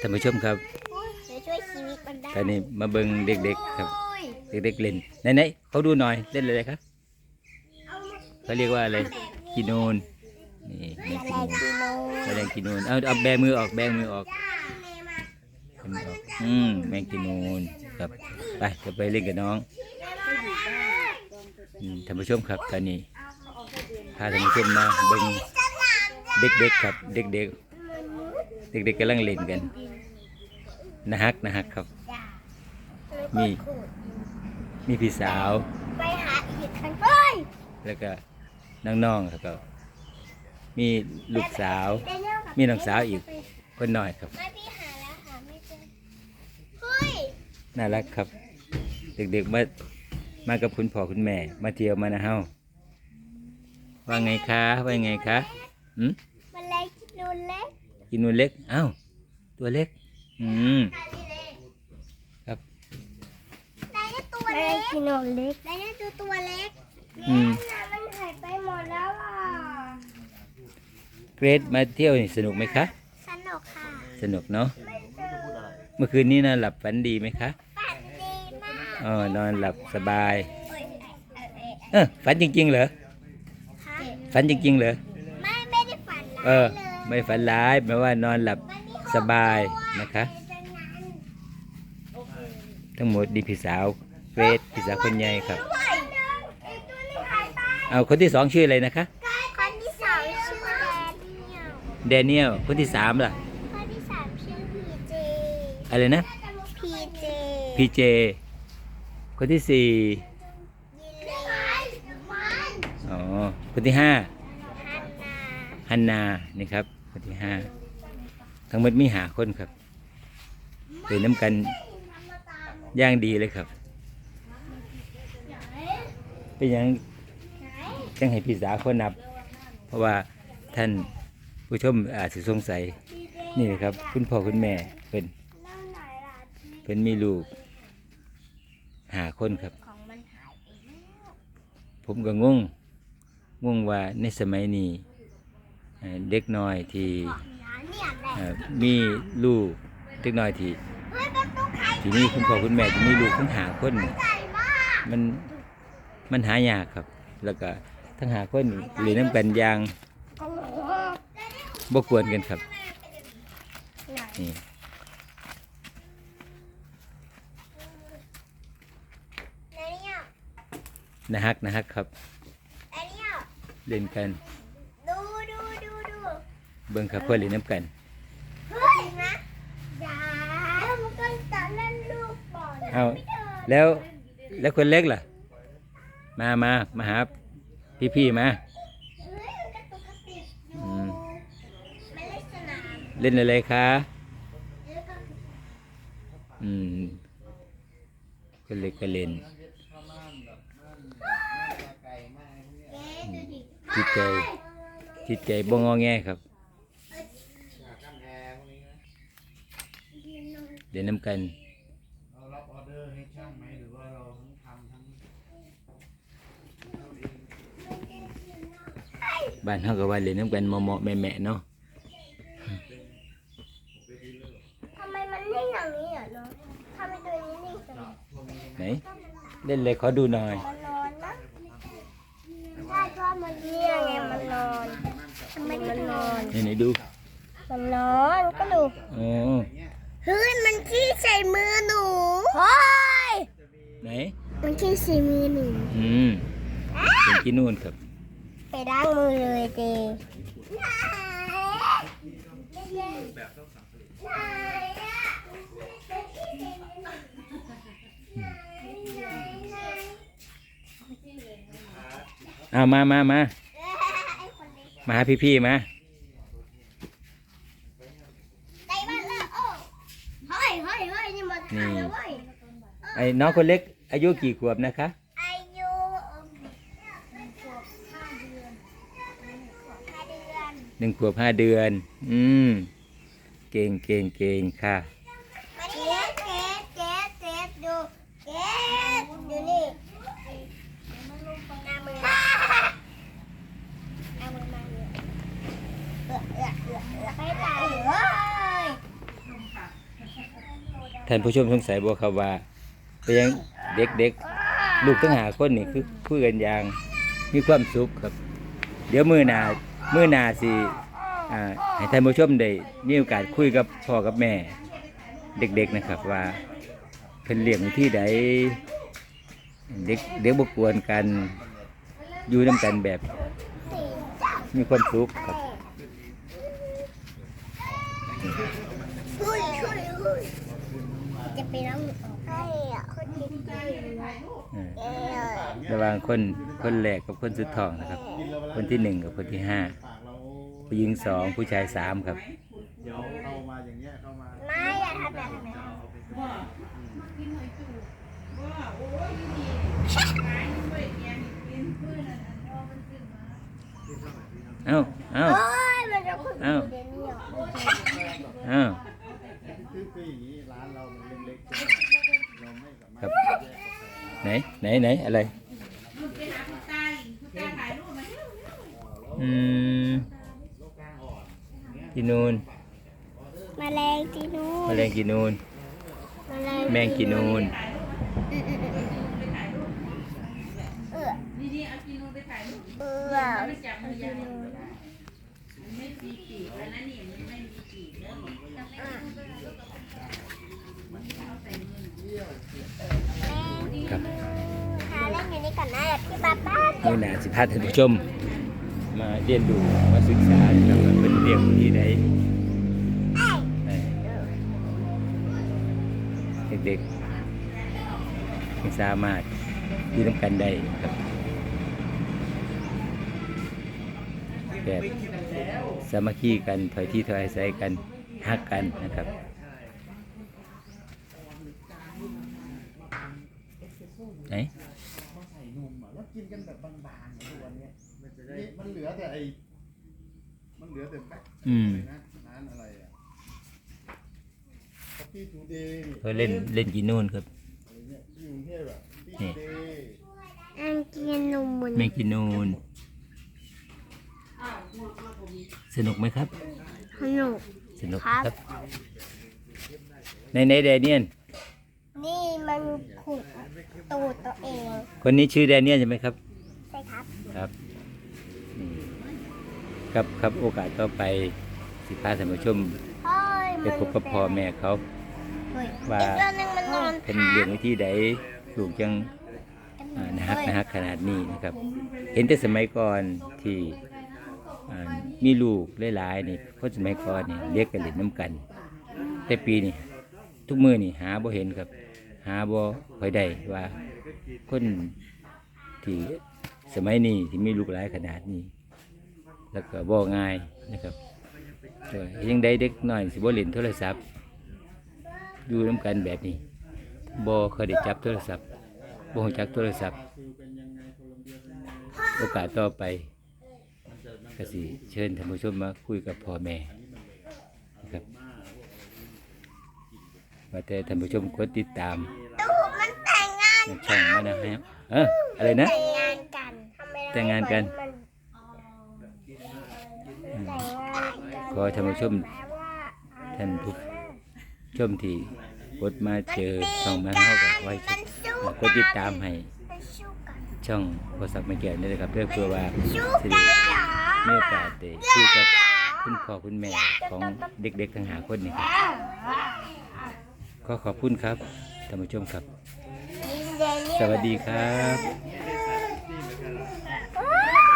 ท่านผู้ชมครับจะช่วยชีวิตมันได้ตอนนี้มาเบิ่งเด็กๆครับ เด็กๆเล่นไหนๆเขาดูหน่อยเล่นอะไรครับเขาเรียกว่าอะไรกินนูนนี่แมงแมกินลนูงนกินนูแมลงกินนูนเอาเอาแบมือออกแบมือออกแบมือออกอืมแมงกินนูนครับไปจะไปเล่นกับน้องอืมท่านผู้ชมครับตอนนี้พาท่านผู้ชมมาเบิ่งเด็กๆครับ เด็กๆ เด็กๆกำลังเล่นกันนะฮักนะฮักครับ มี มีพี่สาว ไปหาอีกครั้งเฮ้ยแล้วก็น้องๆแล้วก็ มีลูกสาวได้เรื่องกับมีน้องสาวอีกคนน้อยครับไม่พี่หาแล้วหาไม่เจอเฮ้ยน่ารักครับ เด็กๆมามากับคุณพ่อคุณแม่ มาเที่ยวมานะเฮาว่าไงคะว่าไงคะอืม มันเล็กนูนเล็ กกินนูนเล็กเอ้าตัวเล็ก อืมครับได้แค่ตัวเล็กกินนูนเล็กได้แค่ตัวตัวเล็กอืมน่ะมันหายไปหมดแล้วอะเกรดมาเที่ยวนี่สนุกไหมคะสนุกค่ะสนุกเนาะไม่เจอเมื่อคืนนี้นะหลับฝันดีไหมคะฝันดีมากอ๋อนอนหลับสบายเอ้ยเอ้ยเอ้ยเออฝันจริงๆเหรอค่ะฝันจริงๆเหรอไม่ไม่ได้ฝันร้ายเออเลย ไม่ฝันร้ายแปลว่านอนหลับมันมีสบายหกตัวนะคะในนั้นทั้งหมดดีพี่สาวเกรดพี่สาวคนใหญ่ครับเฮ้ยไอ้ตัวนี้หายไปเอาคนที่สองชื่ออะไรนะคะ คนที่สองชื่อแดเนียลแดเนียล คนที่สามล่ะ คนที่สามชื่อพีเจ อะไรนะ พีเจ พีเจ คนที่สี่ยินดีมันอ๋อ คนที่ห้าฮันนา ฮันนา นี่ครับ คนที่ห้าทั้งหมดมีหาคนครับเป็นน้ำกันย่างดีเลยครับ เป็นหยังจังให้พี่สาวคนนับ เพราะว่าท่านผู้ชมอาจจะสงสัยนี่นะครับ คุณพ่อคุณแม่เป็นเป็นมีลูกหาคนครับ ผมก็งงงงว่าในสมัยนี้ เอ่อเด็กน้อยที่ของร้านเนี่ยแหละเอ่อมีลูกเด็กน้อยที่เฮ้ยประตูใครที่นี่คุณพ่อคุณแม่ที่มีลูกทั้งหาคนนี่ใหญ่มากมันมันหายากครับ แล้วก็ทั้งหาคนนี่หรือน้ำกันอยางโอ้โหบ่ควรกันครับไหนนี่ไหนเนี่ยนะฮักนะฮักครับไหนเนี่ยเล่นกันดูดูดูดู เบิ่งครับเพื่อนเล่นน้ำกันเฮ้ยนะอย่ามันก็จะเล่นลูกบอลเอาไม่เจอแล้วแล้วคนเล็กล่ะ มามามาหาพี่ๆมาเฮ้ยมันกระตุกกระติกอยู่อืมมันเล่นสนามเล่นอะไรคะแล้วก็อืมคนเล็กก็เล่นเอ๊ะดูดิจิตใจจิตใจบ่งอแงครับ เดี๋ยวน้ำกันเรารับออเดอร์ให้ช่างไหมหรือว่าเราทั้งทำทั้งบ้านเฮาก็ว่าเล่นน้ำกันเหมาะๆแม่ๆเนาะทำไมมันนิ่งอย่างนี้อะน้องทำไมตัวนี้นิ่งจังไหนเล่นเลยขอดูหน่อยมันนอนนะใช่ก็มันเนี่ยไงมันนอนทำไมมันนอนไหนๆดูมันนอนก็ดูอ๋อ เฮ้ยมันขี้ใส่มือหนูเฮ้ยไหน มันขี้ใส่มือหนูอืมเป็นกินนู่นครับ ไปล้างมือเลยเจเอามามามามาหาพี่ๆมา ได้บ้านแล้วโอ้เฮ้ยเฮ้ยเฮ้ยนี่มันทานแล้วเว้ย ไอ้น้องคนเล็กอายุกี่ขวบนะคะ อายุห้าเดือนห้าเดือนหนึ่งขวบห้าเดือน อืม เก่งเก่งเก่งค่ะ มาดิเกสเกสเกสเกสดูเกสดูนี่หน้ามือหน้ามือมาเลยเอือเอือเอือเอือให้ตายเหรอท่านผู้ชมสงสัยบ่ครับว่า เป็นยังเด็กๆ ลูกทั้งหาคนนี่คือคุยกันอย่างมีความสุขครับ เดี๋ยวมือหนามือหนาสิให้ท่านผู้ชมได้มีโอกาสคุยกับพ่อกับแม่ เด็กๆนะครับว่าเพิ่นเลี้ยงที่ใดเด็กเด็กบกวนกันอยู่นํกันแบบมีความสุขครับ ช่วยช่วยช่วยจะไปร้องให้อะคนที่ดีอ่าเออระหว่างคนคนแรกกับคนสุดท้องนะครับ คนที่หนึ่งกับคนที่ห้าปากเราผู้หญิงสองผู้ชายสามครับเดี๋ยวเข้ามาอย่างเงี้ยเข้ามาไม่อย่าทำแบบนั้นเอ้าเอ้าโอ้ยมันจะคุยเอ้าเดี๋ยวนี้หรอเอ้า คือคืออย่างนี้ร้านเรามันเล็กๆเราไม่สามารถ ครับ ไหนไหนไหนอะไรอืมกินนูนแมลงที่นู่นแมลงกินนูนแมงกินนูนเออนี่ๆเอากินนูนไปถ่ายรูปเออไม่จับมือยายมันไม่มีปีกแล้วนะนี่มันไม่มีปีกแล้วครับ มือหนาสิพาท่านผู้ชม มาเรียนรู้มาศึกษาครับว่าเป็นเรียงที่ใดเอ่อเด็กๆสามารถอยู่ร่วมกันได้ครับแบบสามัคคีกันถอยที่ถอยอาศัยกันฮักกันนะครับ ไหน ใส่นมอะแล้ว กินกันแบบบางๆทุกวันเนี้ยมันจะได้มันเหลือแต่ไอมันเหลือแต่แบ็คอืม เลยนะร้านอะไรอะ Coffee Today นี่เขาเล่นเล่นกินนู่นครับ อะไรเนี่ยที่กรุงเทพอะนี่ Coffee Today อันกินนมมันแมงกินนูนสนุกไหมครับสนุกสนุกครับ ครับ ในในแดเนียน นี่มันขุด ตูดตัวเองคนนี้ชื่อแดเนียนใช่ไหมครับ ใช่ครับ ครับนี่ครับครับโอกาสต่อไปสิพาท่านผู้ชมเฮ้ยไปพบกับพ่อแม่เขา เฮ้ยว่า อีกตัวหนึงมันนอนเป็นเลี้ยงไว้ที่ใดลูกยังอ่านะฮักนะฮักขนาดนี้นะครับ เห็นแต่สมัยก่อนที่อ่ามีลูกหลายๆนี่คนสมัยก่อนนี่เรียกกันเล่นน้ำกัน แต่ปีนี้ทุกมือนี่หาบ่เห็นครับ หาบ่ค่อยได้ว่า คนที่สมัยนี้ที่มีลูกหลายขนาดนี้ แล้วก็บ่ง่ายนะครับยังได้เด็กน้อยสิบ่เล่นโทรศัพท์อยู่น้ำกันแบบนี้บ่เคยได้จับโทรศัพท์บ่รู้จักโทรศัพท์ โอกาสต่อไปก็สิเชิญท่านผู้ชมมาคุยกับพ่อแม่นะครับ ว่าแต่ท่านผู้ชมกดติดตามตู้มันแต่งงานในช่องมานะฮะเอออะไรนะ แต่งงานกันทำไมเรแต่งงานกัน มัแต่งงานกันขอให้ท่านผู้ชม แปลว่าท่านผู้ชมที่กดมาเจอช่องมาเฮาก็ไว้กดติดตามให้มันสู้กันช่องโทรศัพท์มาเกี่ยวนี่นะครับเพื่อเพื่อว่าสู้สิกัได้นเหรอมีโอกาสได้คุยกับคุณพ่อคุณแม่ของเด็กๆทั้งหาคนนี่ครับ ขอขอบคุณครับท่านผู้ชมครับ สวัสดีครับส